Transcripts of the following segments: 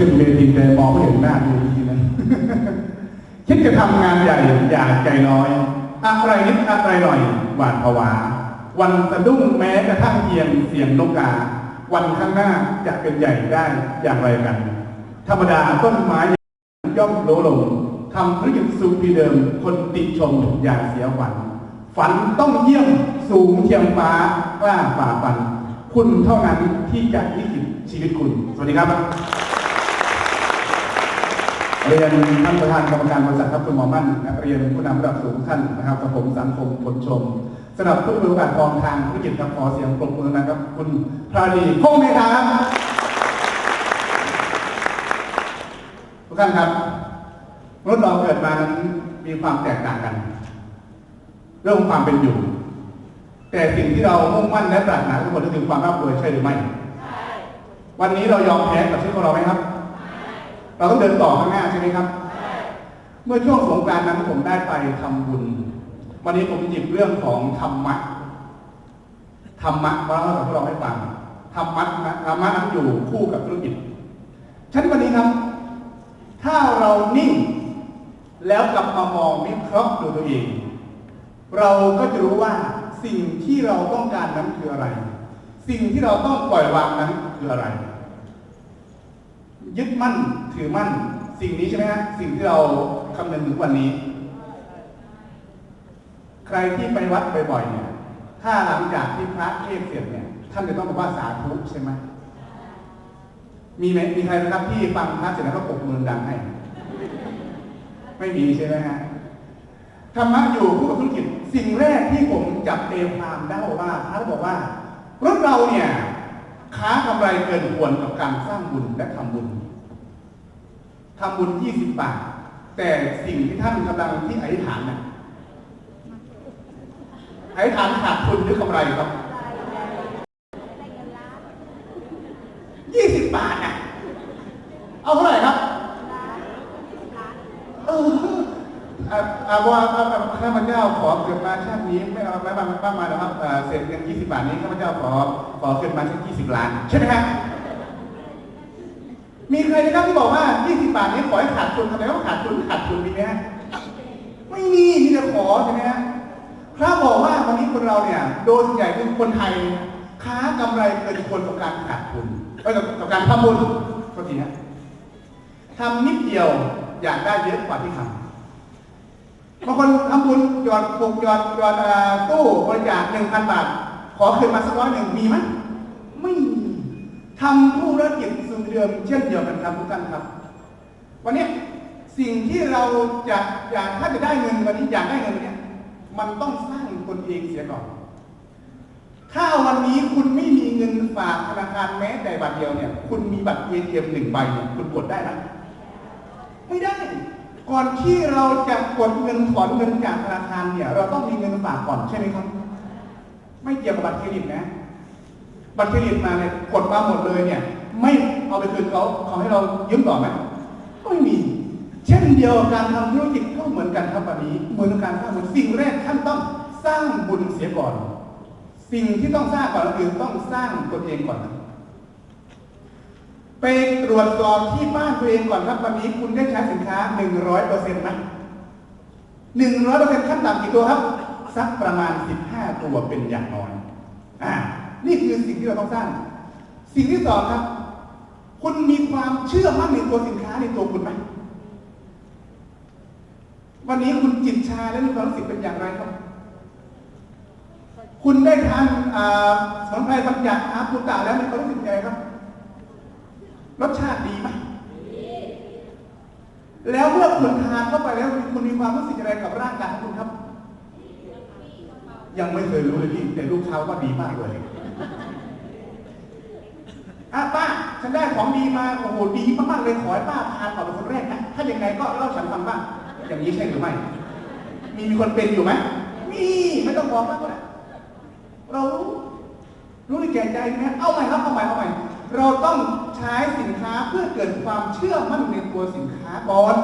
ขึ้นเวทีแต่มองไม่เห็นหน้าดูทีนั้นคิดจะทำงานใหญ่อย่าใจน้อย อะไรนิดอะไรหน่อยหวาดผวา วันสะดุ้งแม้กระทั่งเพียงเสียงนกกา วันข้างหน้าจะเป็นใหญ่ได้อย่างไรกัน ธรรมดาต้นไม้ย่อมโลลงทำธุรกิจสูงปีเดิม คนติชมอย่าเสียฝัน ฝันต้องเยี่ยมสูงเทียมฟ้ากล้าฝ่าฟัน คุณเท่านั้นที่จะลิขิตชีวิตคุณ สวัสดีครับ เรียนท่านประธานกรรมการบริษัทครับคุณหมอมั่นนักเรียนผู้นำระดับสูงท่านนะครับกับผมสังคมผลชมสำหรับผู้มีโอกาสกองทางธุรกิจครับขอเสียงปรบมือนะครับ คุณพราดีพงษ์เมธาทุกท่านครับมนุษย์เราเกิดมานั้นมีความแตกต่างกัน เรื่องความเป็นอยู่ แต่สิ่งที่เรามุ่งมั่นและปรารถนาทุกคนก็คือความร่ำรวยใช่หรือไม่ วันนี้เรายอมแพ้กับชีวิตของเราไหมครับ เราต้องเดินต่อข้างหน้าใช่ไหมครับ เมื่อช่วงสงกรานต์นั้นผมได้ไปทำบุญ วันนี้ผมหยิบเรื่องของธรรมะ ธรรมะมาเล่ากับพวกเราให้ฟัง ธรรมะธรรมะนั้นอยู่คู่กับธุรกิจฉะนันวันนี้ครับ ถ้าเรานิ่งแล้วกลับมามองวิเคราะห์ดูตัวเอง เราก็จะรู้ว่าสิ่งที่เราต้องการนั้นคืออะไร สิ่งที่เราต้องปล่อยวางนั้นคืออะไร ยึดมั่นถือมั่น สิ่งนี้ใช่ไหมฮะสิ่งที่เราคำนึงถึงวันนี้ ใครที่ไปวัดบ่อยๆเนี่ย ถ้าหลังจากที่พระเทศเสร็จเนี่ย ท่านจะต้องบอกว่าสาธุใช่ไหมมีไหมมีใครนะครับที่ฟังพระเสร็จแล้วก็ปรบมือดังให้ ไม่มีใช่ไหมฮะธรรมะอยู่คู่กับธุรกิจ สิ่งแรกที่ผมจับเตมความได้ว่าพระบอกว่า รถเราเนี่ย ค้ากำไรเกินควรกับการสร้างบุญและทำบุญทำบุญ20บาท แต่สิ่งที่ท่านกำลังที่อธิษฐานน่ะอธิษฐานขาดทุนหรือกำไรครับ20บาทน่ะ เอาเท่าไหร่ครับ เออ อาว่าข้าพเจ้าขอเกิดมาชาตินี้ไม่เอาไม่มาไม่มานะครับเศษเงิน20บาทนี้ข้าพเจ้าขอขอเกิดมาสัก20ล้าน ใช่ไหมครับมีใครนะครับที่บอกว่า20บาทนี้ขอให้ขาดทุนทำไมต้องขาดทุนขาดทุนมีไหมฮะไม่มีมีแต่ขอใช่ไหมฮะพระบอกว่าวันนี้คนเราเนี่ย โดยส่วนใหญ่คือคนไทย ค้ากำไรเกินควรกับการขาดทุนเอ้ยกับกับการทำบุญโทษทีนะทำนิดเดียวอยากได้เยอะกว่าที่ทำ บางคนทำบุญหยอดปลูกหยอดหยอดตู้บริจาคหนึ่งพันบาท ขอคืนมาสักร้อยหนึ่งมีไหมไม่มีทำธุรกิจสูงเดิมเช่นเดียวกันครับทุกท่านครับ วันนี้สิ่งที่เราจะอยากถ้าจะได้เงินวันนี้อยากได้เงินวันนี้มันต้องสร้างตนเองเสียก่อน ถ้าวันนี้คุณไม่มีเงินฝากธนาคารแม้แต่บาทเดียวเนี่ย คุณมีบัตร ATM หนึ่งใบคุณกดได้ไหมไม่ได้ ก่อนที่เราจะกดเงินถอนเงินจากธนาคารเนี่ย เราต้องมีเงินฝากก่อนใช่ไหมครับ ไม่เกี่ยวกับบัตรเครดิตนะ บัตรเครดิตมาเนี่ยกดมาหมดเลยเนี่ย ไม่เอาไปคืนเขาเขาให้เรายืมต่อไหมก็ไม่มี เช่นเดียวกับการทำธุรกิจก็เหมือนกันครับวันนี้เหมือนกับการสร้างบุญสิ่งแรกท่านต้องสร้างบุญเสียก่อน สิ่งที่ต้องสร้างก่อนก็คือต้องสร้างตนเองก่อน ไปตรวจสอบที่บ้านตัวเองก่อนครับวันนี้คุณได้ใช้สินค้าหนึ่งร้อยเปอร์เซ็นต์ไหมหนึ่งร้อยเปอร์เซ็นต์ขั้นต่ำกี่ตัวครับ สักประมาณสิบห้าตัวเป็นอย่างน้อยอ่านี่คือสิ่งที่เราต้องสร้าง สิ่งที่สองครับ คุณมีความเชื่อมั่นในตัวสินค้าในตัวคุณไหมวันนี้คุณจิตชาและมีความรู้สึกเป็นอย่างไรครับ คุณได้ทานอ่าสมุนไพรบางอย่างอาปุตตะแล้วมีความรู้สึกยังไงครับ รสชาติดีไหมแล้วเมื่อคุณทานเข้าไปแล้วคุณมีความรู้สึกอะไรกับร่างกายของคุณครับ ยังไม่เคยรู้เลยพี่แต่ลูกเช้าว่าดีมากเลยอะป้าฉันได้ของดีมาโอ้โหดีมากๆเลยขอให้ป้าทานก่อนเป็นคนแรกนะถ้าอย่างไงก็เล่าฉันฟังบ้างอย่างนี้ใช่หรือไม่มีมีคนเป็นอยู่ไหมมีไม่ต้องบอกมากก็ได้เรารู้รู้ในแก่ใจไหมเอาใหม่ครับเอาใหม่เอาใหม่ เราต้องใช้สินค้าเพื่อเกิดความเชื่อมั่นในตัวสินค้าก่อน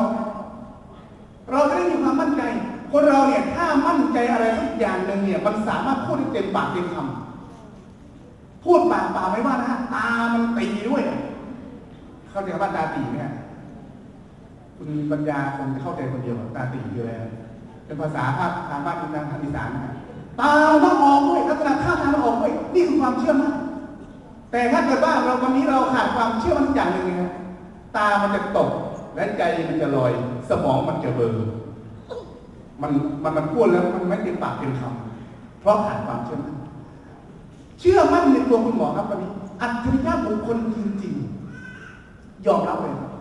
เราจะได้มีความมั่นใจ คนเราเนี่ยถ้ามั่นใจอะไรสักอย่างหนึ่งเนี่ย มันสามารถพูดได้เต็มปากเต็มคำพูดปากเปล่าไม่ว่านะฮะตามันตีด้วยเคเข้าใจคำว่าตาตีไหมคุณปัญญาคงจะเข้าใจคนเดียวตาตีคืออะไรเป็นภาษาภาคทางบ้านทางทางอีสานนะฮะตาต้องออกด้วยลักษณะท่าทางต้องออกด้วยนี่คือความเชื่อมั่น แต่ถ้าเกิดว่าเราวันนี้เราขาดความเชื่อมั่นอย่างหนึ่งนะตามันจะตก และใจมันจะลอย สมองมันจะเบลอมันมันมันพูดแล้วมันไม่เต็มปากเต็มคำเพราะขาดความเชื่อมั่นเชื่อมั่นในตัวคุณหมอครับวันนี้ อัจฉริยะบุคคลจริงๆยอมรับเลยครับ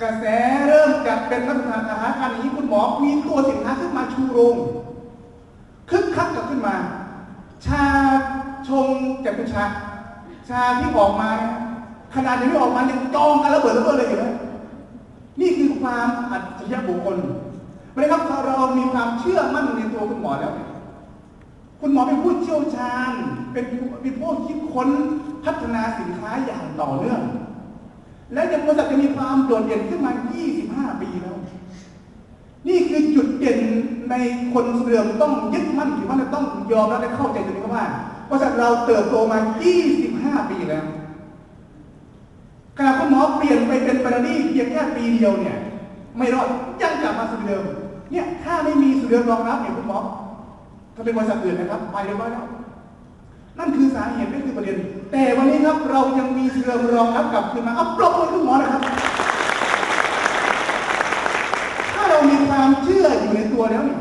กระแสเริ่มจากเป็นลักษณะอาหารการนี้คุณหมอมีตัวสินค้าขึ้นมาชูโรงคึกคักกับขึ้นมา ชา ชงจากคุณชา ชาที่ออกมา ขนาดยังไม่ออกมายังจองกันระเบิดระเบิดเลยเห็นไหมนี่คือความอัจฉริยะบุคคลไม่ได้ครับถ้าเรามีความเชื่อมั่นในตัวคุณหมอแล้ว คุณหมอเป็นผู้เชี่ยวชาญ เป็นผู้เป็นผู้คิดค้นพัฒนาสินค้าอย่างต่อเนื่อง และยังบริษัทจะมีความโดดเด่นขึ้นมา 25 ปีแล้ว นี่คือจุดเด่นในคนเสื่อมต้องยึดมั่นถือมั่นและต้องยอมรับและเข้าใจตรงนี้ว่า บริษัทเราเติบโตมา 25 ปีแล้วขณะคุณหมอเปลี่ยนไปเป็นปรนี่เพียงแค่ปีเดียวเนี่ย ไม่รอดยังกลับมาสู่เดิม เนี่ยถ้าไม่มีสู่เดิมรองรับเนี่ยคุณหมอถ้าเป็นบริษัทอื่นนะครับ ไปเรียบร้อยแล้วนั่นคือสาเหตุนั่นคือประเด็น แต่วันนี้ครับเรายังมีสุดเรือรองรับกลับคืนมาเอาปรบมือคุณหมอนะครับ ถ้าเรามีความเชื่ออยู่ในตัวแล้วเนี่ย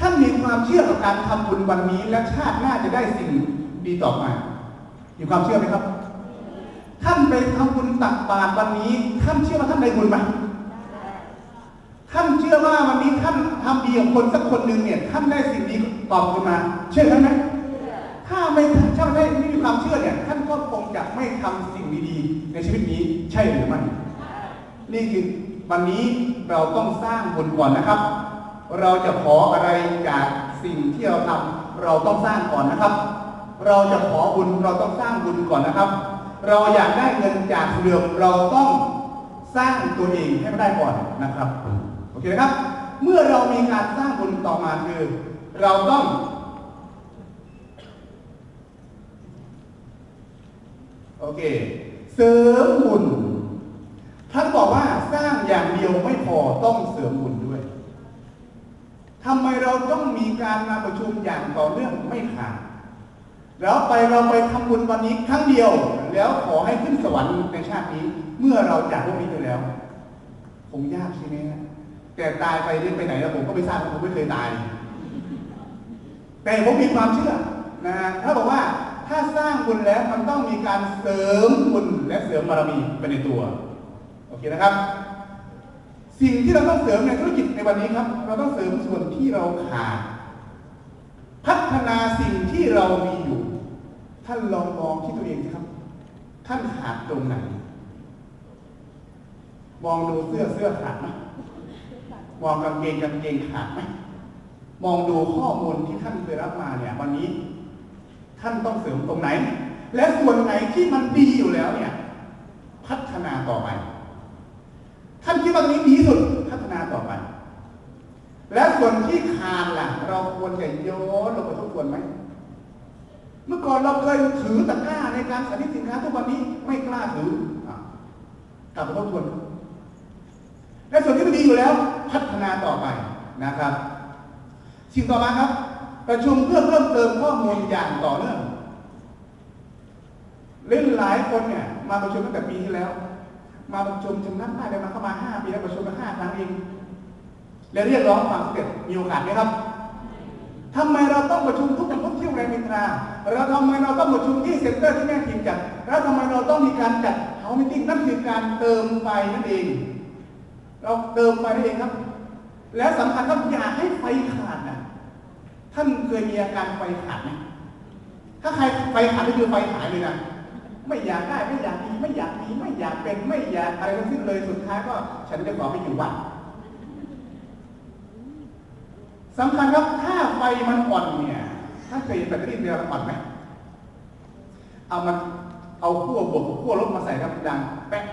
ท่านมีความเชื่อกับการทำบุญวันนี้และชาติหน้าจะได้สิ่งีต่อมา มีความเชื่อไหมครับ ท่านไปทำบุญตักบาตรวันนี้ ท่านเชื่อว่าท่านได้บุญไหมท่านเชื่อว่าวันนี้ท่านทำดีกับคนสักคนหนึ่งเนี่ยท่านได้สิ่งดีตอบคืนมา เชื่อท่านไหมถ้าไม่ถ้าไม่ไม่มีความเชื่อเนี่ย ท่านก็คงจะไม่ทำสิ่งดีๆในชีวิตนี้ใช่หรือไม่นี่คือวันนี้เราต้องสร้างบุญก่อนนะครับ เราจะขออะไรจากสิ่งที่เราทำเราต้องสร้างก่อนนะครับ เราจะขอบุญเราต้องสร้างบุญก่อนนะครับ เราอยากได้เงินจากเรือมเราต้องสร้างตัวเองให้ได้ก่อนนะครับ โอเคนะครับ เมื่อเรามีการสร้างบุญต่อมาคือ เราต้อง โอเค เสริมบุญท่านบอกว่าสร้างอย่างเดียวไม่พอต้องเสริมบุญด้วยทำไมเราต้องมีการมาประชุมอย่างต่อเนื่องไม่ขาด แล้วไปเราไปทำบุญวันนี้ครั้งเดียว แล้วขอให้ขึ้นสวรรค์ในชาตินี้ เมื่อเราจากโลกนี้ไปแล้ว คงยากใช่ไหมฮะแต่ตายไปเรื่ไปไหนแล้วผมก็ไม่ทราบผมไม่เคยตาย แต่ผมมีความเชื่อนะถ้าบอกว่าถ้าสร้างบุญแล้วมันต้องมีการเสริมบุญและเสริมบารมีไปในตัว โอเคนะครับ สิ่งที่เราต้องเสริมในธุรกิจในวันนี้ครับ เราต้องเสริมส่วนที่เราขาดพัฒนาสิ่งที่เรามีอยู่ ท่านลองมองที่ตัวเองสิครับ ท่านขาดตรงไหน มองดูเสื้อเสื้อขาดไหมมองกางเกงกางเกงขาดไหมมองดูข้อมูลที่ท่านเคยรับมาเนี่ย วันนี้ ท่านต้องเสริมตรงไหน และส่วนไหนที่มันดีอยู่แล้วเนี่ย พัฒนาต่อไป ท่านคิดว่าตรงนี้ดีที่สุดพัฒนาต่อไป และส่วนที่ขาดล่ะ เราควรจะโยนลงไปทบทวนไหม เมื่อก่อนเราเคยถือตะกร้าในการสาธิตสินค้าทุกวันนี้ไม่กล้าถือกลับไปทบทวนและส่วนที่ไม่ดีอยู่แล้ว พัฒนาต่อไปนะครับ สิ่งต่อมาครับ ประชุมเพื่อเพิ่มเติมข้อมูลอย่างต่อเนื่องเล่นหลายคนเนี่ย มาประชุมตั้งแต่ปีที่แล้ว มาประชุมจนนับได้เลยมาเข้ามาห้าปีแล้วประชุมมาห้าครั้งเองและเรียกร้องความสำเร็จมีโอกาสไหมครับ ทำไมเราต้องประชุมทุกวันพุธที่โรงแรมมินทราเราทำไมเราต้องประชุมที่เซ็นเตอร์ที่แม่ทีมจัดแล้วทำไมเราต้องมีการจัดเฮามิทติ้งนั่นคือการเติมไฟนั่นเอง เราเติมไฟนั่นเองครับ แล้วสำคัญครับอย่าให้ไฟขาดนะท่านเคยมีอาการไฟขาดไหมถ้าใครไฟขาดก็คือไฟหายเลยนะไม่อยากได้ไม่อยากมีไม่อยากมีไม่อยากเป็นไม่อยากอะไรทั้งสิ้นเลยสุดท้ายก็ฉันจะขอไปอยู่วัด สำคัญครับถ้าไฟมันอ่อนเนี่ยถ้าเคยแบตเตอรี่เรือมันอ่อนไหมเอามันเอาขั้วบวกกับขั้วลบมาใส่ครับดังแป๊ะ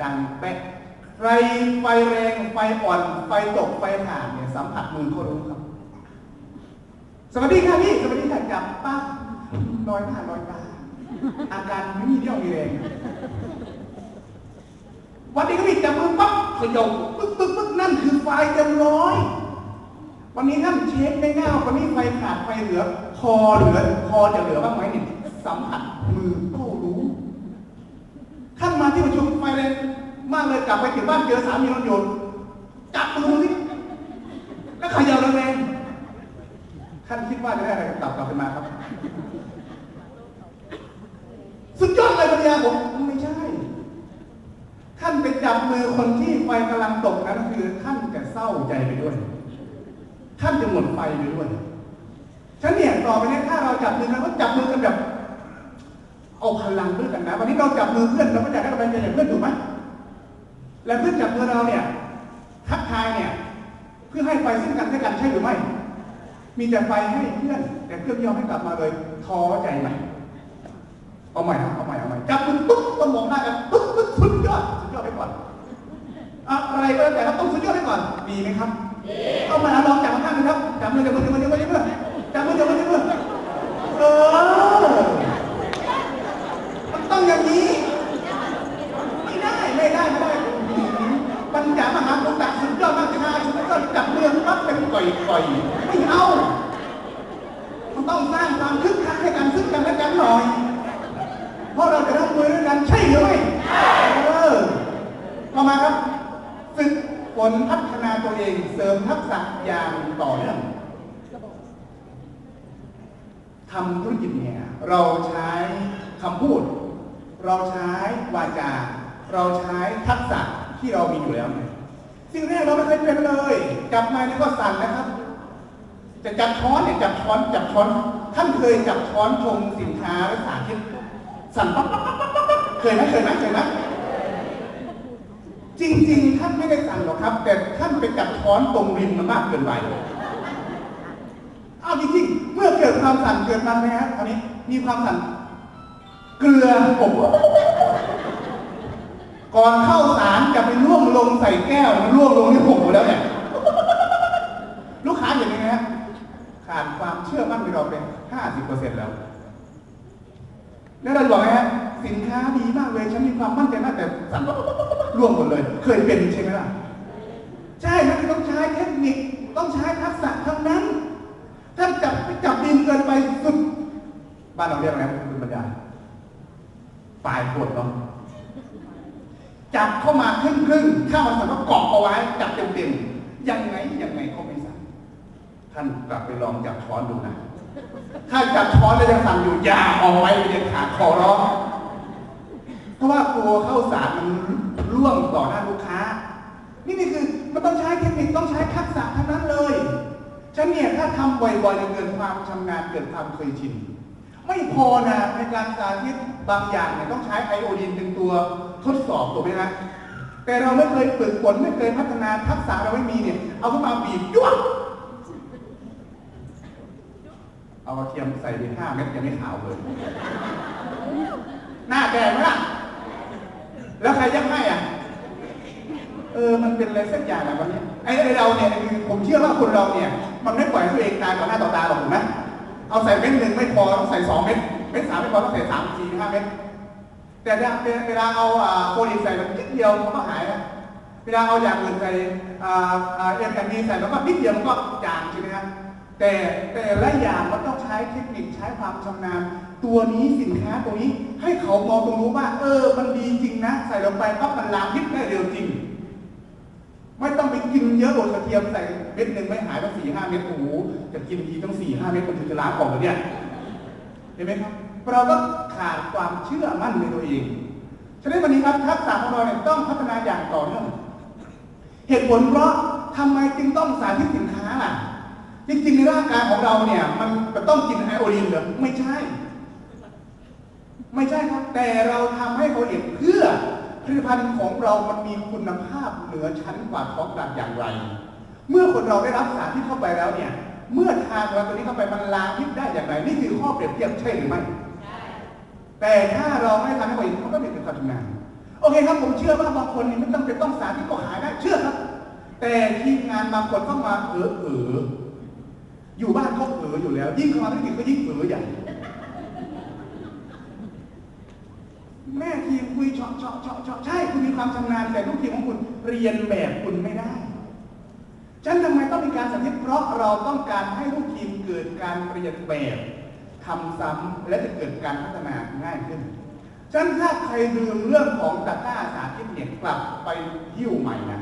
ดังแป๊ะใครไฟแรงไฟอ่อนไฟตกไฟห่างเนี่ยสัมผัสมือเขารู้ครับ สวัสดีค่ะพี่สวัสดีค่ะจับป้าลอยหน้าลอยตาอาการไม่มีเรี่ยวมีแรงวันนี้ก็มีจับมือปั๊บขยมปึ๊ก คือไฟเต็มร้อย วันนี้ท่านเช็คไม่ง่ายวันนี้ไฟขาดไฟเหลือ คอเหลือ คอจะเหลือบ้างไหมเนี่ยสัมผัสมือก็รู้ท่านมาที่ประชุมไฟเลย มากเลยกลับไปถึงบ้านเจอสามีนอนอยู่จับมือนี่แล้วขย่าแรงๆท่านคิดว่าจะได้อะไรกลับกลับขึ้นมาครับ สุดยอดเลยปัญญาผมไม่ใช่ ท่านไป จับมือคนที่ไฟกำลังตกนั้นคือท่านจะเศร้าใจไปด้วย ท่านจะหมดไฟไปด้วยฉันเนี่ยต่อไปนี้ถ้าเราจับมือกันก็จับมือกันแบบเอาพลังด้วยกันนะวันนี้เราจับมือเพื่อนเราก็อยากให้กำลังใจจากเพื่อนถูกไหมและเพื่อนจับมือเราเนี่ยทักทายเนี่ย เพื่อให้ไฟซึ่งกันและกันใช่หรือไม่มีแต่ไฟให้เพื่อน แต่เพื่อนยอมให้กลับมาเลยท้อใจไหมเอาใหม่นะเอาใหม่เอาใหม่จับมือปุ๊บต้องมองหน้ากันปุ๊บปุ๊บสุดยอด อะไรก็แล้วแต่เราต้องสุดยอดไปก่อนดีไหมครับเอามาลองจับข้างๆนะครับจับมือจับมือจับมือจับมือจับมือจับมือจับมือจับมือเออมันต้องอย่างนี้ไม่ได้ไม่ได้ไม่ได้ปัญญามหาภูตะสุดยอดมากชาสุดยอดจับมือปั๊บเป็นก่อยก่อยไม่เอามันต้องสร้างความคึกคักให้กันซึ่งกันและกันหน่อยเพราะเราจะรับมือด้วยกันใช่หรือไม่เออมาครับ นพัฒนาตัวเองเสริมทักษะอย่างต่อเนื่องทำธุรกิจเนี่ยเราใช้คำพูด เราใช้วาจา เราใช้ทักษะที่เรามีอยู่แล้วเนี่ยสิ่งแรกเราไม่เคยเป็นเลยจับไม้นี่ก็สั่นนะครับ จะจับช้อนเนี่ยจับช้อนจับช้อน ท่านเคยจับช้อนชงสินค้าหรือสาธิตสั่นปั๊บปั๊บปั๊บปั๊บปั๊บเคยไหมเคยไหมเคยไหม จริง ๆ ท่านไม่ได้สั่นหรอกครับ แต่ท่านไปจับช้อนตรงริมมันมากเกินไปเอาจริงๆเมื่อเกิดความสั่นเกิดมันไหมครับคราวนี้มีความสั่นเกลือผมก่อนเข้าสารจะไปล่วงลงใส่แก้วมันล่วงลงที่ผมหมดแล้วเนี่ยลูกค้าอย่างนี้ฮะขาดความเชื่อมั่นในเราเป็นห้าสิบเปอร์เซ็นต์แล้ว แล้วเราบอกไงฮะ สินค้าดีมากเลยฉันมีความมั่นใจมากแต่สั่นร่วงหมดเลย เคยเป็นใช่ไหมล่ะใช่มันต้องใช้เทคนิคต้องใช้ทักษะทั้งนั้น ถ้าจับไปจับดินเกินไปสุดบ้านเราเรียกอะไรคุณบรรยาปลายปวดเนาะจับเข้ามาครึ่งครึ่งๆข้าวมันสั่นก็เกาะเอาไว้ จับเต็มเต็มยังไงยังไงก็ไม่สั่นท่านกลับไปลองจับช้อนดูนะถ้าจับช้อนแล้วยังสั่นอยู่อย่าเอาไว้เด็ดขาดขอร้อง ราะว่ากลัวเข้าสารมันร่วงต่อหน้าลูกค้า นี่นี่คือมันต้องใช้เทคนิคต้องใช้ทักษะทั้งนั้นเลยฉันเนี่ยถ้าทำบ่อยๆจะเกิดความชำนาญเกิดความเคยชินไม่พอนะในการสาธิตบางอย่างเนี่ยต้องใช้ไอโอดีนเป็นตัวทดสอบถูกไหมนะแต่เราไม่เคยฝึกฝนไม่เคยพัฒนาทักษะเราไม่มีเนี่ย เอาขึ้นมาบีบยวเอากระเทียมใส่ไปห้าเม็ดยังไม่ขาวเลย หน้าแดงไหมล่ะ แล้วใครยักให้อะ เออ มันเป็นอะไรสักอย่างอะวันนี้ไอ้เราเนี่ยคือผมเชื่อว่าคนเราเนี่ย มันไม่ปล่อยตัวเองตายต่อหน้าต่อตาหรอกถูกไหมเอาใส่เม็ดหนึ่งไม่พอต้องใส่สองเม็ด เม็ดสามไม่พอต้องใส่สามสี่ห้าเม็ด แต่เวลาเอาอ่าโคลินใส่มันนิดเดียวมันก็หายแล้วเวลาเอาอย่างอื่นใส่อ่าอ่าเอ็มแอนดีใส่มันก็นิดเดียวมันก็จางใช่ไหมครับ แต่แต่ละอย่างมันต้องใช้เทคนิคใช้ความชำนาญตัวนี้สินค้าตัวนี้ให้เขามองตรงรู้ว่า เออ มันดีจริงนะ ใส่ลงไปปั๊บมันล้างพิษได้เร็วจริง ไม่ต้องไปกินเยอะโดดกระเทียมใส่เม็ดหนึ่งไม่หายต้องสี่ห้าเม็ดโอ้โหจะกินทีต้องสี่ห้าเม็ดมันถึงจะล้างออกเลยเนี่ยเห็นไหมครับเราก็ขาดความเชื่อมั่นในตัวเองฉะนั้นวันนี้ครับทักษะของเราเนี่ยต้องพัฒนาอย่างต่อเนื่องเหตุผลเพราะทำไมจึงต้องสาธิตสินค้าล่ะ จริงๆในร่างกายของเราเนี่ย มันมันต้องกินไอโอดีนเหรอไม่ใช่ ไม่ใช่ครับ แต่เราทำให้เขาเห็นเพื่อผลิตภัณฑ์ของเรามันมีคุณภาพเหนือชั้นกว่าท้องตลาดอย่างไร เมื่อคนเราได้รับสารที่เข้าไปแล้วเนี่ย เมื่อทานเราตัวนี้เข้าไปมันล้างพิษได้อย่างไร นี่คือข้อเปรียบเทียบใช่หรือไม่แต่ถ้าเราไม่ทำให้เขาเห็นเขาก็ไม่เป็นความชำนาญโอเคครับผมเชื่อว่าบางคนนี่ไม่ต้องเป็นต้องสารที่ก็หายได้เชื่อครับ แต่ทีมงานบางคนเข้ามาเออเออ อยู่บ้านเขาเอออยู่แล้ว ยิ่งเข้ามาธุรกิจก็ยิ่งเออใหญ่คุยเฉาะเฉาะเฉาะเฉาะใช่คุณมีความชำนาญแต่ลูกทีมของคุณเรียนแบบคุณไม่ได้ฉันทำไมต้องมีการสาธิตเพราะเราต้องการให้ลูกทีมเกิดการเรียนแบบทำซ้ำและจะเกิดการพัฒนาง่ายขึ้นฉันถ้าใครลืมเรื่องของตะก้าสาธิตเนี่ยกลับไปหิ้วใหม่นะ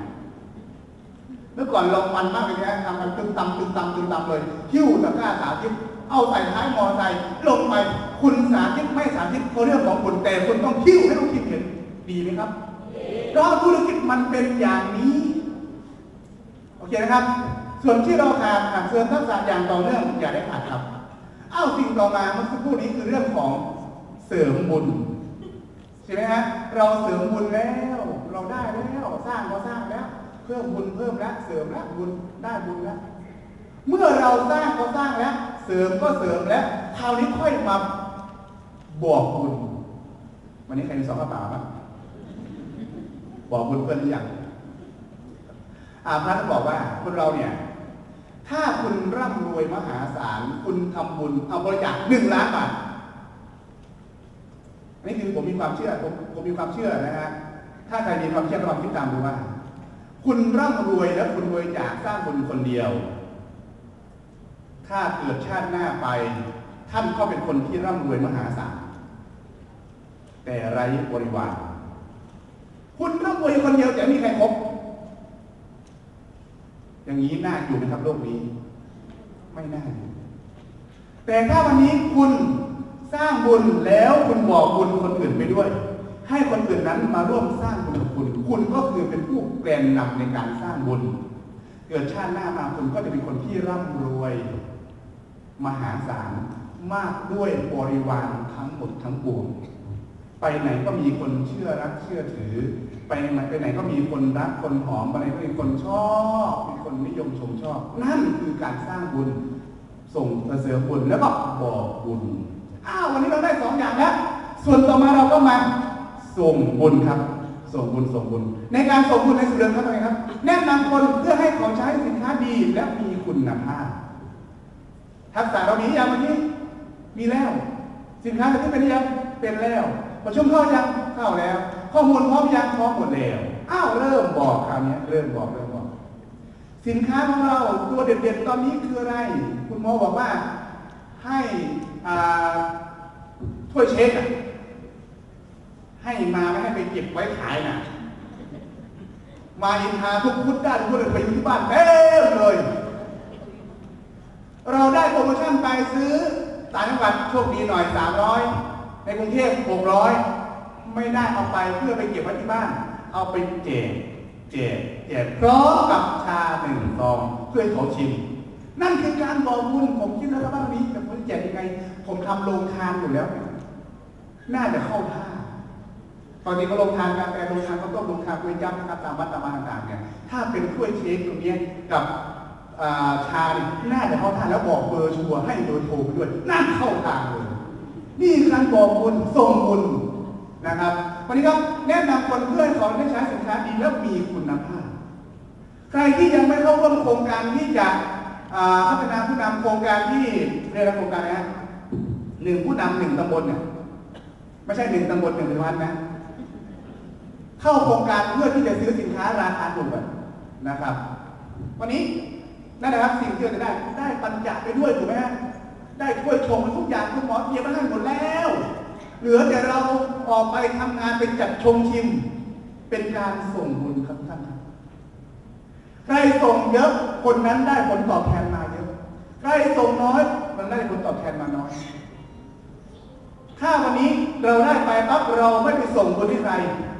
มื่อก่อนเรามันมากเลยนะทำกันตึงตำตึงตำตึงตำเลยหิ้วตะกร้าสาธิตเอาใส่ท้ายมอไซค์ลงไปคุณสาธิตไม่สาธิตเขาเรื่องของคุณแต่คุณต้องหิ้วให้ลูกทีมเห็นดีไหมครับเพราะธุรกิจมันเป็นอย่างนี้โอเคนะครับ ส่วนที่เราขาดขาดเสริมทักษะอย่างต่อเนื่องอย่าได้ขาดครับเอ้าสิ่งต่อมาเมื่อสักครู่นี้คือเรื่องของเสริมบุญใช่ไหมฮะเราเสริมบุญแล้ว เราได้แล้วสร้างก็สร้างแล้ว พิ่มบุญเพิ่มแล้วเสริมแล้วบุญได้บุญแล้วเมื่อเราสร้างก็สร้างแล้ว เสริมก็เสริมแล้วคราวนี้ค่อยมาบวกบุญวันนี้ใครมีสองกระเป๋าบ้างบอกบุญเพื่อนหรือยังอาพระท่านบอกว่าคนเราเนี่ย ถ้าคุณร่ำรวยมหาศาลคุณทำบุญเอาบริจาคหนึ่งล้านบาทนนี่คือผมมีความเชื่อผมผมมีความเชื่อนะฮะถ้าใครมีความเชื่อลองคิดตามดูว่า คุณร่ำรวยแล้วคุณบริจาคสร้างบุญคนเดียว ถ้าเกิดชาติหน้าไป ท่านก็เป็นคนที่ร่ำรวยมหาศาลแต่ไร้บริวารคุณร่ำรวยคนเดียวแต่มีใครคบอย่างนี้น่าอยู่ไหมครับโลกนี้ ไม่น่าอยู่แต่ถ้าวันนี้คุณสร้างบุญแล้วคุณบอกบุญคนอื่นไปด้วย ให้คนอื่นนั้นมาร่วมสร้างบุญกับคุณ คุณก็คือเป็นผู้แกนนำในการสร้างบุญ เกิดชาติหน้ามาคุณก็จะเป็นคนที่ร่ำรวย มหาศาลมากด้วยบริวารทั้งหมดทั้งปวงไปไหนก็มีคนเชื่อรักเชื่อถือ ไปไหนไปไหนก็มีคนรักคนหอมไปไหนก็มีคนชอบมีคนนิยมชมชอบ นั่นคือการสร้างบุญ ส่งเสริมบุญแล้วก็บอกบุญอ้าววันนี้เราได้สองอย่างแล้วส่วนต่อมาเราก็มา ส่งบุญครับ ส่งบุญส่งบุญ ในการส่งบุญในสุดเดิมครับทำไมครับ แนะนำคนเพื่อให้เขาใช้สินค้าดีและมีคุณภาพ ทักษะเรามีอยังวันนี้ มีแล้ว สินค้าตัวนี้เป็นยังเป็นแล้วประชุมเข้ายังเข้าแล้ว ข้อมูลพร้อมยังพร้อมหมดแล้วอ้าวเริ่มบอกคราวนี้เริ่มบอกเริ่มบอก สินค้าของเราตัวเด็ดๆตอนนี้คืออะไร คุณหมอบอกว่าให้ถ้วยเช็คอะ ให้มาไม่ให้ไปเก็บไว้ขายนะมาอินทาทุกพุทธได้ทุกพุทธไปอยู่ที่บ้านเต็มเลย เราได้โปรโมชั่นไปซื้อต่างจังหวัดโชคดีหน่อย 300 ในกรุงเทพ600 ไม่ได้เอาไปเพื่อไปเก็บไว้ที่บ้าน เอาไปแจกแจกแจกพร้อมกับชาหนึ่งซองเพื่อเขาชิม นั่นคือการบอกบุญผมคิดแล้วครับว่าวันนี้จะผมแจกยังไง ผมทำโรงทานอยู่แล้ว น่าจะเข้าท่า ตอนนี้เขาลงทานกาแฟลงทานเขาวต้มลงทานก๋วยจั๊บนะครับตามวัดตามมาต่างๆเนี่ยถ้าเป็นถ้วยเค้กตรงนี้กับชาเนี่ยน่าจะเข้าทางแล้วบอกเบอร์ชัวร์ให้เบอร์โทรไปด้วยน่าเข้าทางเลยนี่การบอกบุญส่งบุญนะครับวันนี้ครับแนะนำคนเพื่อนของได้ใช้สินค้าดีแล้วมีคุณภาพ ใครที่ยังไม่เข้าร่วมโครงการที่จะพัฒนาผู้นำโครงการที่เรียกว่าโครงการนะหนึ่งผู้นำหนึ่งตำบลเนี่ยไม่ใช่หนึ่งตำบลหนึ่งผลิตภัณฑ์นะ เข้าโครงการเพื่อที่จะซื้อสินค้าราคาถูกนะครับ วันนี้นั่นนะครับสิ่งที่เราจะได้ได้ปัญญาไปด้วยถูกไหมฮะได้ถ้วยชมทุกอย่างคุณหมอเตรียมมาให้หมดแล้ว เหลือแต่เราออกไปทำงานเป็นจัดชมชิม เป็นการส่งบุญครับท่านใครส่งเยอะคนนั้นได้ผลตอบแทนมาเยอะ ใครส่งน้อยมันได้ผลตอบแทนมาน้อย ถ้าวันนี้เราได้ไปปั๊บเราไม่ไปส่งบุญที่ใคร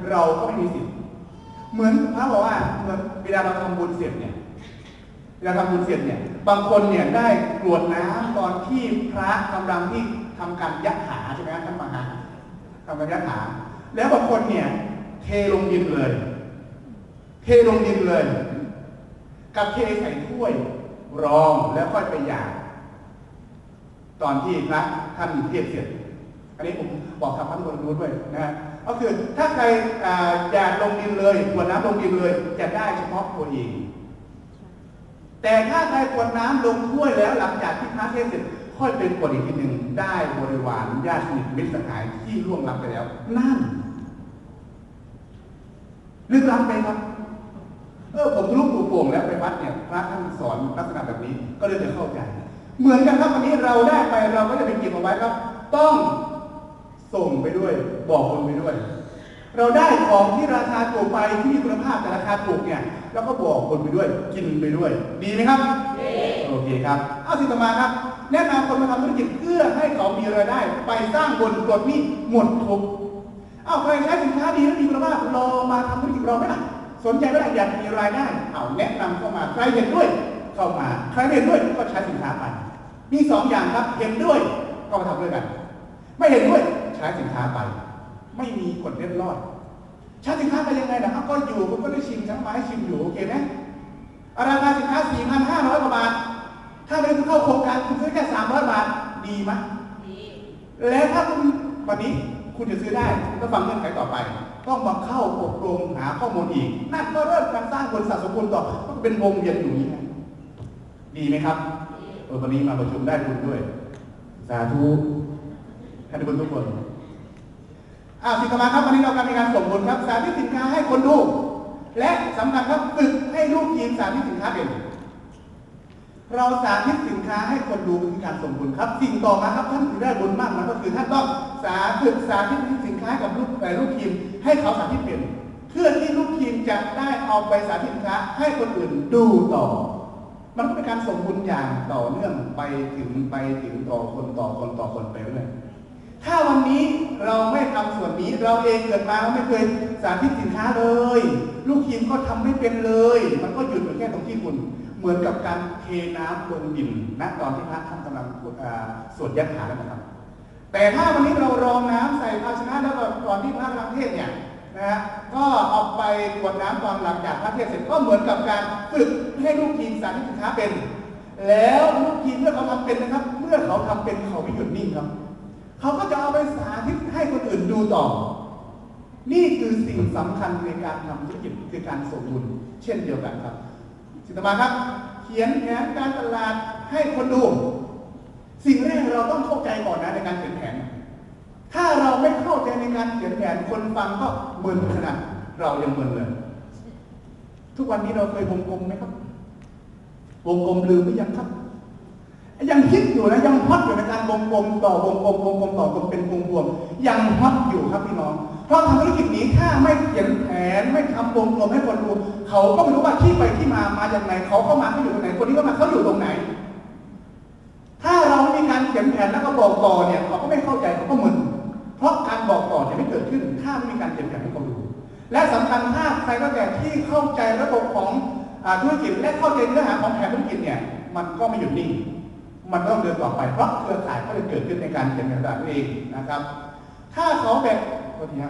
เราก็ไม่มีสิทธิ์เหมือนพระบอกว่าเหมือนเวลาเราทำบุญเสร็จเนี่ยเวลาทำบุญเสร็จเนี่ย บางคนเนี่ยได้กรวดน้ำตอนที่พระกำลังที่ทำการยัดหาใช่ไหมครับท่านมหาทำการยัดหา แล้วบางคนเนี่ย เทลงดินเลย เทลงดินเลย กับเทใส่ถ้วยรองแล้วค่อยไปหยาดตอนที่พระท่านเทศน์เสร็จ อันนี้ผมบอกกับท่านคนรู้ด้วยนะฮะก็คือถ้าใครอยาดลงดินเลยกวดน้ำลงดินเลย จะได้เฉพาะตัวเอง แต่ถ้าใครกวดน้ำลงถ้วยแล้วหลังจากที่พระเทศเสร็จค่อยเป็นกวดอีกทีหนึ่งได้บริวารญาติสนิทมิตรสหายที่ร่วงรับไปแล้ว นั่นลึกลับไหมครับเออผมทะลุปลูกโป่งแล้วไปวัดเนี่ยพระท่านสอนลักษณะแบบนี้ก็เลยจะเข้าใจ เหมือนกันครับวันนี้เราได้ไปเราก็จะไปเก็บเอาไว้ครับ ต้อง ส่งไปด้วย บอกคนไปด้วย เราได้ของที่ราคาถูกไปที่มีคุณภาพแต่ราคาถูกเนี่ยแล้วก็บอกคนไปด้วย กินไปด้วย ดีไหมครับดีโอเคครับเอาสิต่อมาครับ แนะนำคนมาทำธุรกิจเพื่อให้เขามีรายได้ ไปสร้างบนปลดหนี้หมดทุกข์เอาใครใช้สินค้าดีและมีคุณภาพลองมาทำธุรกิจเราไหมล่ะสนใจไหมล่ะอยากมีรายได้ เอาแนะนำเข้ามาใครเห็นด้วยเข้ามาใครไม่เห็นด้วยก็ใช้สินค้าไปมีสองอย่างครับเห็นด้วยก็มาทำด้วยกัน ไม่เห็นด้วย ใช้สินค้าไป ไม่มีกฎเรียบร้อยใช้สินค้าไปยังไงนะก็อยู่ผมก็ได้ชิมทั้งไม้ชิมอยู่โอเคไหมราคาสินค้า4,500กว่าบาท ถ้าไม่ได้คุณเข้าโครงการคุณซื้อแค่300บาทดีไหมดีแล้วถ้าคุณวันนี้คุณจะซื้อได้คุณก็ฟังเงื่อนไขต่อไป ต้องมาเข้าอบรมหาข้อมูลอีก นั่นก็เริ่มการสร้างบริษัทสมบูรณ์ต่อก็เป็นวงเวียนอยู่อย่างนี้นะดีไหมครับเออวันนี้มาประชุมได้บุญด้วย สาธุให้ได้บุญทุกคน อ่าสิธรรมาครับวันนี้เราการมีการส่งบุญครับสาธิตสินค้าให้คนดู และสำคัญครับฝึกให้ลูกทีมสาธิตสินค้าเป็นเราสาธิตสินค้าให้คนดูคือการส่งบุญครับ สิ่งต่อมาครับท่านถือได้บุญมากนะก็คือท่านต้องสาธิตสาธิตสินค้ากับลูกแต่ลูกทีมให้เขาสาธิตเป็น เพื่อที่ลูกทีมจะได้เอาไปสาธิตสินค้าให้คนอื่นดูต่อ มันก็เป็นการส่งบุญอย่างต่อเนื่องไปถึงไปถึงต่อคนต่อคนต่อคนไปเรื่อย ถ้าวันนี้เราไม่ทำส่วนนี้เราเองเกิดมาไม่เคยสาธิตสินค้าเลย ลูกทีมก็ทำไม่เป็นเลย มันก็หยุดอยู่แค่ตรงที่คุณเหมือนกับการเทน้ำลงดินณตอนที่พระท่านกำลังอ่าสวดยัตถาแล้วนะครับ แต่ถ้าวันนี้เรารองน้ำใส่ภาชนะแล้วก่อนที่พระกำลังเทศเนี่ยนะฮะก็เอาไปกวดน้ำตอนหลังจากพระเทศเสร็จก็เหมือนกับการฝึกให้ลูกทีมสาธิตสินค้าเป็น แล้วลูกทีมเมื่อเขาทำเป็นนะครับ เมื่อเขาทำเป็นเขาไม่หยุดนิ่งครับ เขาก็จะเอาไปสาธิตให้คนอื่นดูต่อ นี่คือสิ่งสำคัญในการทำธุรกิจคือการส่งบุญเช่นเดียวกันครับสิทธมาครับ เขียนแผนการตลาดให้คนดู สิ่งแรกเราต้องเข้าใจก่อนนะในการเขียนแผน ถ้าเราไม่เข้าใจในการเขียนแผนคนฟังก็มึนขนาดเรายังมึนเลย ทุกวันนี้เราเคยวงกลมไหมครับ วงกลมลืมหรือยังครับ ยังคิดอยู่นะยังฮอตอยู่ในการวงกลมต่อวงกลมวงกลมต่อวงกลมเป็นวงรวมยังฮอตอยู่ครับพี่น้องเพราะทำธุรกิจนี้ถ้าไม่เขียนแผนไม่ทำวงกลมให้คนดูเขาก็ไม่รู้ว่าที่ไปที่มามาอย่างไรเขาเข้ามาเขาอยู่ตรงไหนคนที่เข้ามาเขาอยู่ตรงไหน ถ้าเราไม่มีการเขียนแผนแล้วก็บอกต่อเนี่ยเขาก็ไม่เข้าใจเขาก็มึนเพราะการบอกต่อจะไม่เกิดขึ้น ถ้าไม่มีการเขียนแผนให้เขาดูและสำคัญถ้าใครก็แต่ที่เข้าใจระบบของธุรกิจและเข้าใจเนื้อหาของแผนธุรกิจเนี่ยมันก็ไม่หยุดนิ่ง มันต้องเดินต่อไปเพราะเครือข่ายก็จะเกิดขึ้นในการเขียนแผนตลาดเองนะครับ ถ้าเขาแบ่งตัวนี้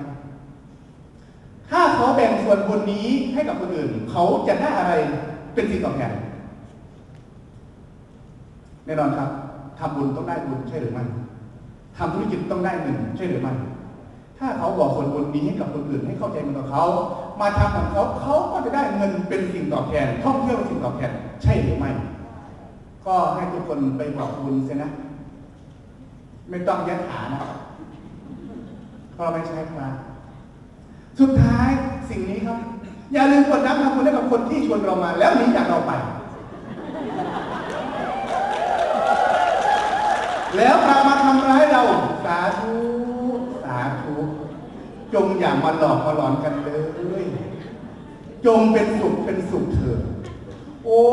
ถ้าเขาแบ่งส่วนบุญนี้ให้กับคนอื่น เขาจะได้อะไรเป็นสิ่งตอบแทนแน่นอนครับทำบุญต้องได้บุญใช่หรือไม่ทำธุรกิจต้องได้เงินใช่หรือไม่ถ้าเขาบอกส่วนบุญนี้ให้กับคนอื่นให้เข้าใจมันกับเขา มาทำของเขาเขาก็จะได้เงินเป็นสิ่งตอบแทนท่องเที่ยวเป็นสิ่งตอบแทน ใช่หรือไม่ ก็ให้ทุกคนไปบอกบุญเสียนะ ไม่ต้องยัดหานะเพราะเราไม่ใช่พระสุดท้ายสิ่งนี้ครับ อย่าลืมกดน้ำทำบุญให้กับคนที่ชวนเรามา แล้วหนีจากเราไป แล้วพามาทำร้ายเรา สาธุสาธุจงอย่ามาหลอกมาหลอนกันเลย จงเป็นสุขเป็นสุขเถิด โอ้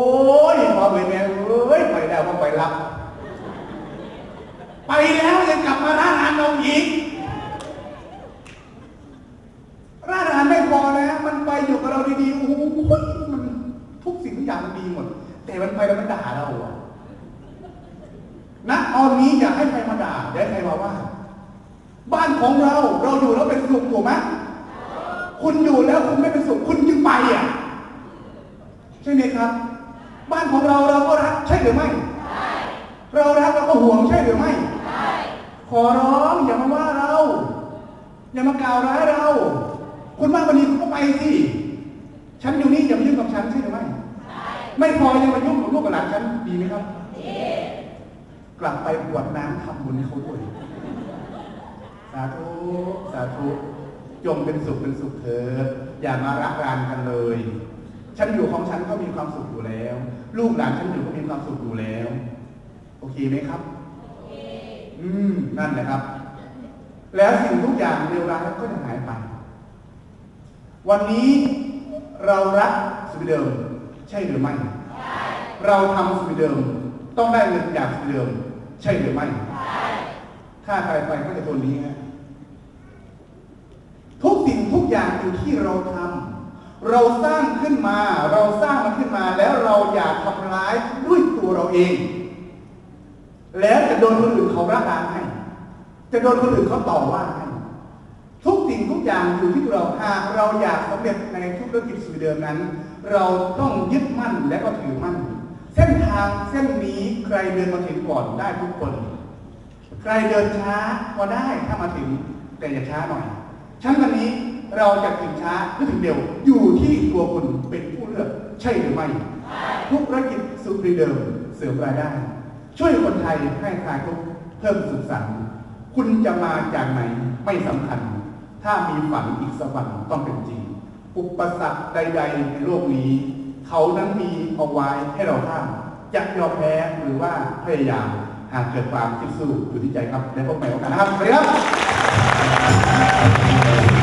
ยพอไปแม่เอ้ย ไปแล้วก็ไปรับ ไปแล้วยังกลับมาร้านอาหารเราอีก ร้านอาหารไม่พอนะ มันไปอยู่กับเราดีๆ โอ้ยมันทุกสิ่งทุกอย่างมันดีหมด แต่มันไปแล้วมันด่าเราอะ ณตอนนี้อยากให้ใครมาด่าอยากให้ใครมาว่า บ้านของเราเราอยู่แล้วเป็นสุขถูกไหมคุณอยู่แล้วคุณไม่เป็นสุขคุณจึงไปอะใช่ไหมครับ บ้านของเราเราก็รักใช่หรือไม่ เรารักเราก็ห่วงใช่หรือไม่ ขอร้องอย่ามาว่าเรา อย่ามากล่าวร้ายเรา คุณว่าวันนี้คุณก็ไปสิฉันอยู่นี่อย่ามายุ่งกับฉันใช่หรือไม่ ไม่พอยังมายุ่งกับลูกกับหลานฉันดีไหมครับ ก ลับไปบวชน้ำทำบุญให้เขาด้วยสาธุสาธุจงเป็นสุขเป็นสุขเถิดอย่ามารักรานกันเลย ฉันอยู่ของฉันก็มีความสุขอยู่แล้ว ลูกหลานฉันอยู่ก็มีความสุขอยู่แล้ว โอเคไหมครับ อืมนั่นแหละครับ แล้วสิ่งทุกอย่างเลวร้ายก็จะหายไป วันนี้เรารักสุดเดิม ใช่หรือไม่ เราทำสุดเดิม ต้องได้เงินจากสุดเดิม ใช่หรือไม่ถ้าใครไปก็จะตัวนี้ฮะทุกสิ่งทุกอย่างอยู่ที่เราทำเราสร้างขึ้นมา เราสร้างมันขึ้นมา แล้วเราอยากทำร้ายด้วยตัวเราเอง แล้วจะโดนคนอื่นเขาระรานให้ จะโดนคนอื่นเขาต่อว่าให้ทุกสิ่งทุกอย่างอยู่ที่เราหากเราอยากสำเร็จในธุรกิจสุดเดิมนั้น เราต้องยึดมั่นและก็ถือมั่น เส้นทางเส้นนี้ใครเดินมาถึงก่อนได้ทุกคน ใครเดินช้าก็ได้ถ้ามาถึงแต่อย่าช้าหน่อยชั้นวันนี้เราจะถึงช้าหรือถึงเร็วอยู่ที่ตัวคุณเป็นผู้เลือกใช่หรือไม่ทุกธุรกิจสุดเดิมเสริมรายได้ ช่วยคนไทยให้คลายทุกเพิ่มสุขสันต์คุณจะมาจากไหนไม่สำคัญ ถ้ามีฝันอีกสักวันต้องเป็นจริง อุปสรรคใด ๆ ในโลกนี้ เขานั้นมีเอาไว้ให้เราข้ามจะยอมแพ้หรือว่าพยายามหากเกิดความคิดสู้อยู่ที่ใจครับและพบใหม่โอกาสนะครับสวัสดีครับ